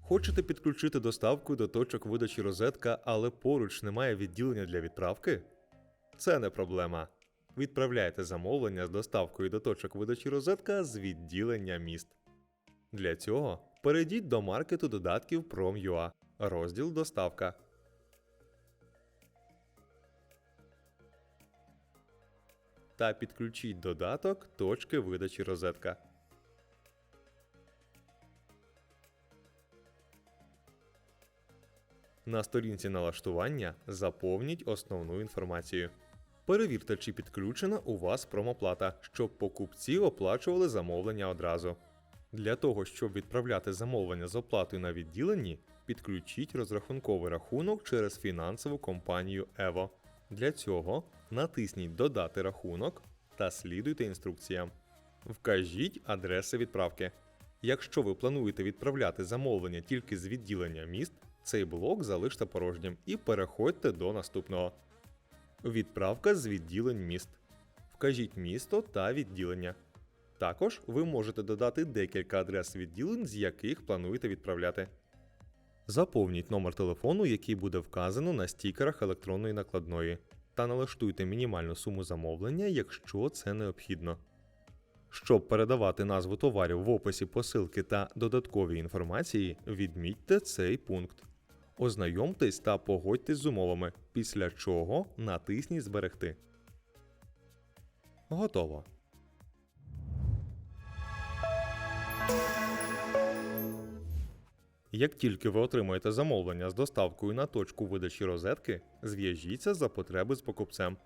Хочете підключити доставку до точок видачі розетка, але поруч немає відділення для відправки? Це не проблема. Відправляйте замовлення з доставкою до точок видачі розетка з відділення міст. Для цього перейдіть до маркету додатків Prom.ua, розділ Доставка. Та підключіть додаток точки видачі розетка. На сторінці налаштування заповніть основну інформацію. Перевірте, чи підключена у вас промоплата, щоб покупці оплачували замовлення одразу. Для того, щоб відправляти замовлення з оплатою на відділенні, підключіть розрахунковий рахунок через фінансову компанію Evo. Для цього натисніть Додати рахунок та слідуйте інструкціям. Вкажіть адреси відправки. Якщо ви плануєте відправляти замовлення тільки з відділення міст, цей блок залиште порожнім і переходьте до наступного. Відправка з відділень міст. Вкажіть місто та відділення. Також ви можете додати декілька адрес відділень, з яких плануєте відправляти. Заповніть номер телефону, який буде вказано на стікерах електронної накладної, та налаштуйте мінімальну суму замовлення, якщо це необхідно. Щоб передавати назву товарів в описі посилки та додаткові інформації, відмітьте цей пункт. Ознайомтесь та погодьтесь з умовами, після чого натисніть Зберегти. Готово. Як тільки ви отримаєте замовлення з доставкою на точку видачі розетки, зв'яжіться за потреби з покупцем.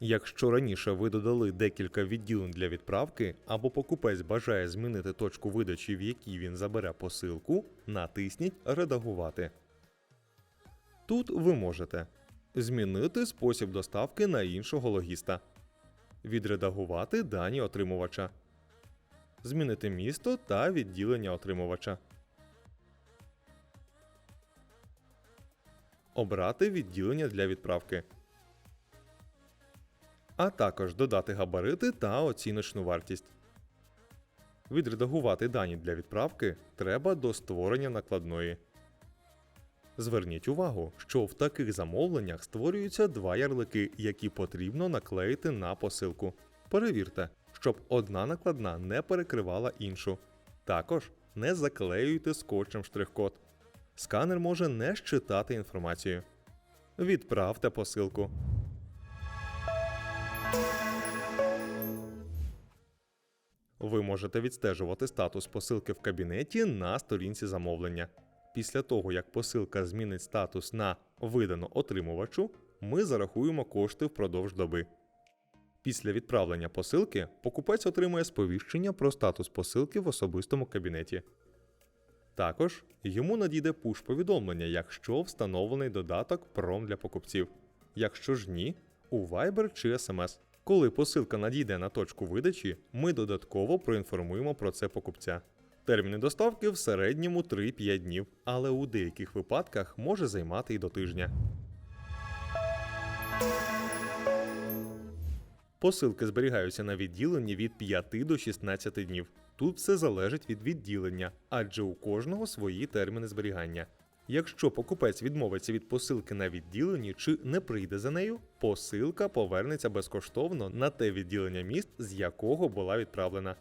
Якщо раніше ви додали декілька відділень для відправки, або покупець бажає змінити точку видачі, в якій він забере посилку, натисніть Редагувати. Тут ви можете змінити спосіб доставки на іншого логіста, відредагувати дані отримувача, змінити місто та відділення отримувача. Обрати відділення для відправки. А також додати габарити та оціночну вартість. Відредагувати дані для відправки треба до створення накладної. Зверніть увагу, що в таких замовленнях створюються два ярлики, які потрібно наклеїти на посилку. Перевірте, щоб одна накладна не перекривала іншу. Також не заклеюйте скотчем штрих-код. Сканер може не щитати інформацію. Відправте посилку. Ви можете відстежувати статус посилки в кабінеті на сторінці замовлення. Після того, як посилка змінить статус на видано отримувачу, ми зарахуємо кошти впродовж доби. Після відправлення посилки покупець отримує сповіщення про статус посилки в особистому кабінеті. Також йому надійде пуш-повідомлення, якщо встановлений додаток Пром для покупців. Якщо ж ні, у Viber чи SMS. Коли посилка надійде на точку видачі, ми додатково проінформуємо про це покупця. Терміни доставки в середньому 3-5 днів, але у деяких випадках може займати і до тижня. Посилки зберігаються на відділенні від 5 до 16 днів. Тут все залежить від відділення, адже у кожного свої терміни зберігання. Якщо покупець відмовиться від посилки на відділенні чи не прийде за нею, посилка повернеться безкоштовно на те відділення міст, з якого була відправлена.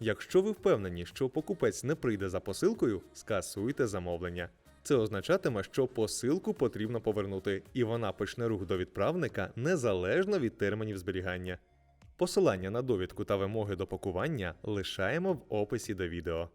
Якщо ви впевнені, що покупець не прийде за посилкою, скасуйте замовлення. Це означатиме, що посилку потрібно повернути, і вона почне рух до відправника незалежно від термінів зберігання. Посилання на довідку та вимоги до пакування лишаємо в описі до відео.